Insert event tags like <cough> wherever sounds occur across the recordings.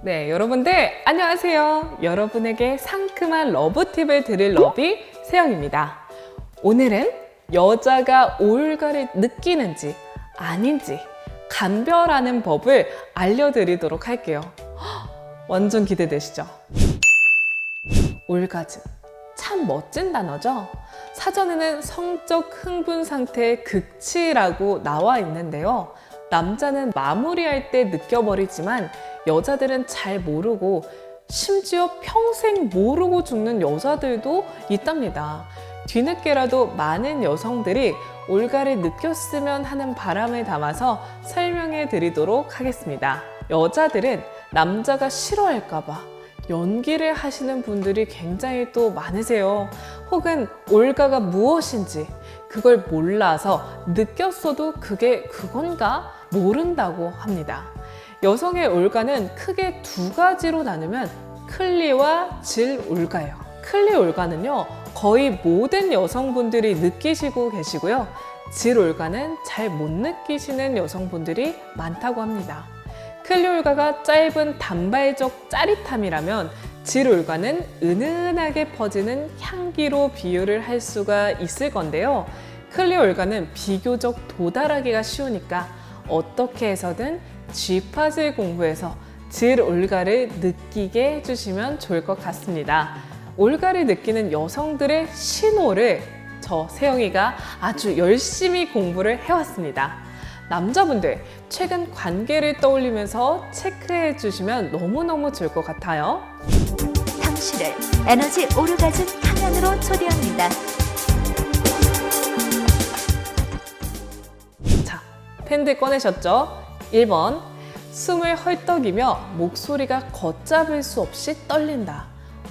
네, 여러분들 안녕하세요. 여러분에게 상큼한 러브 팁을 드릴 러비 세영입니다. 오늘은 여자가 올가를 느끼는지 아닌지 감별하는 법을 알려드리도록 할게요. 헉, <gasps> 완전 기대되시죠? 올가즘. 참 멋진 단어죠? 사전에는 성적 흥분 상태의 극치라고 나와 있는데요. 남자는 마무리할 때 느껴버리지만 여자들은 잘 모르고 심지어 평생 모르고 죽는 여자들도 있답니다. 뒤늦게라도 많은 여성들이 올가를 느꼈으면 하는 바람을 담아서 설명해 드리도록 하겠습니다. 여자들은 남자가 싫어할까봐 연기를 하시는 분들이 굉장히 또 많으세요. 혹은 올가가 무엇인지 그걸 몰라서 느꼈어도 그게 그건가 모른다고 합니다. 여성의 올가는 크게 두 가지로 나누면 클리와 질 올가예요. 클리 올가는요, 거의 모든 여성분들이 느끼시고 계시고요. 질 올가는 잘 못 느끼시는 여성분들이 많다고 합니다. 클리 올가가 짧은 단발적 짜릿함이라면 질 올가는 은은하게 퍼지는 향기로 비유를 할 수가 있을 건데요. 클리 올가는 비교적 도달하기가 쉬우니까 어떻게 해서든 G팟을 공부해서 질 올가를 느끼게 해주시면 좋을 것 같습니다. 올가를 느끼는 여성들의 신호를 저 세영이가 아주 열심히 공부를 해왔습니다. 남자분들 최근 관계를 떠올리면서 체크해 주시면 너무너무 좋을 것 같아요. 당신을 에너지 오르가즘 탕연으로 초대합니다. 자, 펜들 꺼내셨죠? 1번. 숨을 헐떡이며 목소리가 걷잡을 수 없이 떨린다.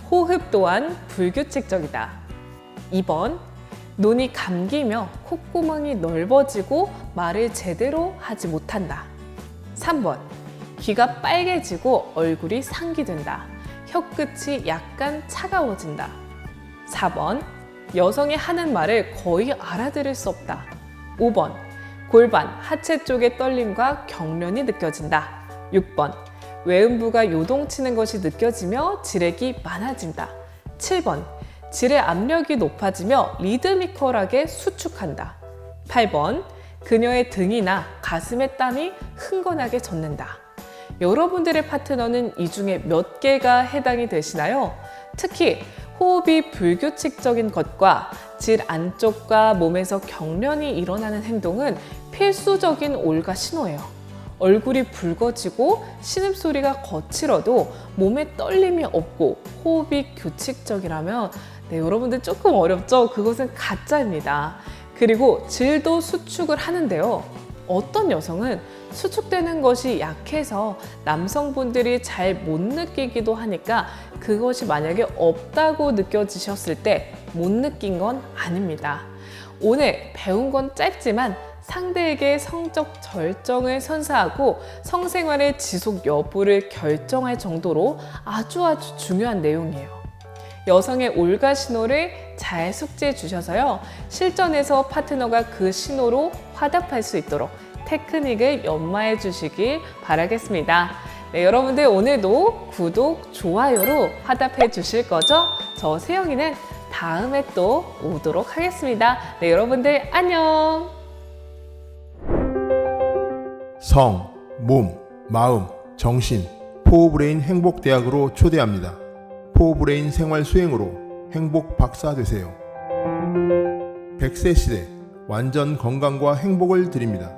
호흡 또한 불규칙적이다. 2번. 눈이 감기며 콧구멍이 넓어지고 말을 제대로 하지 못한다. 3번. 귀가 빨개지고 얼굴이 상기된다. 혀끝이 약간 차가워진다. 4번. 여성이 하는 말을 거의 알아들을 수 없다. 5번. 골반, 하체 쪽의 떨림과 경련이 느껴진다. 6번. 외음부가 요동치는 것이 느껴지며 지렉이 많아진다. 7번. 질의 압력이 높아지며 리드미컬하게 수축한다. 8번. 그녀의 등이나 가슴에 땀이 흥건하게 젖는다. 여러분들의 파트너는 이 중에 몇 개가 해당이 되시나요? 특히 호흡이 불규칙적인 것과 질 안쪽과 몸에서 경련이 일어나는 행동은 필수적인 올가 신호예요. 얼굴이 붉어지고 신음소리가 거칠어도 몸에 떨림이 없고 호흡이 규칙적이라면 네, 여러분들 조금 어렵죠? 그것은 가짜입니다. 그리고 질도 수축을 하는데요. 어떤 여성은 수축되는 것이 약해서 남성분들이 잘 못 느끼기도 하니까 그것이 만약에 없다고 느껴지셨을 때 못 느낀 건 아닙니다. 오늘 배운 건 짧지만 상대에게 성적 절정을 선사하고 성생활의 지속 여부를 결정할 정도로 아주 아주 중요한 내용이에요. 여성의 올가 신호를 잘 숙지해 주셔서요. 실전에서 파트너가 그 신호로 화답할 수 있도록 테크닉을 연마해 주시길 바라겠습니다. 네, 여러분들 오늘도 구독, 좋아요로 화답해 주실 거죠? 저 세영이는 다음에 또 오도록 하겠습니다. 네, 여러분들 안녕! 성, 몸, 마음, 정신, 포브레인 행복대학으로 초대합니다. 포브레인 생활 수행으로 행복 박사 되세요. 100세 시대 완전 건강과 행복을 드립니다.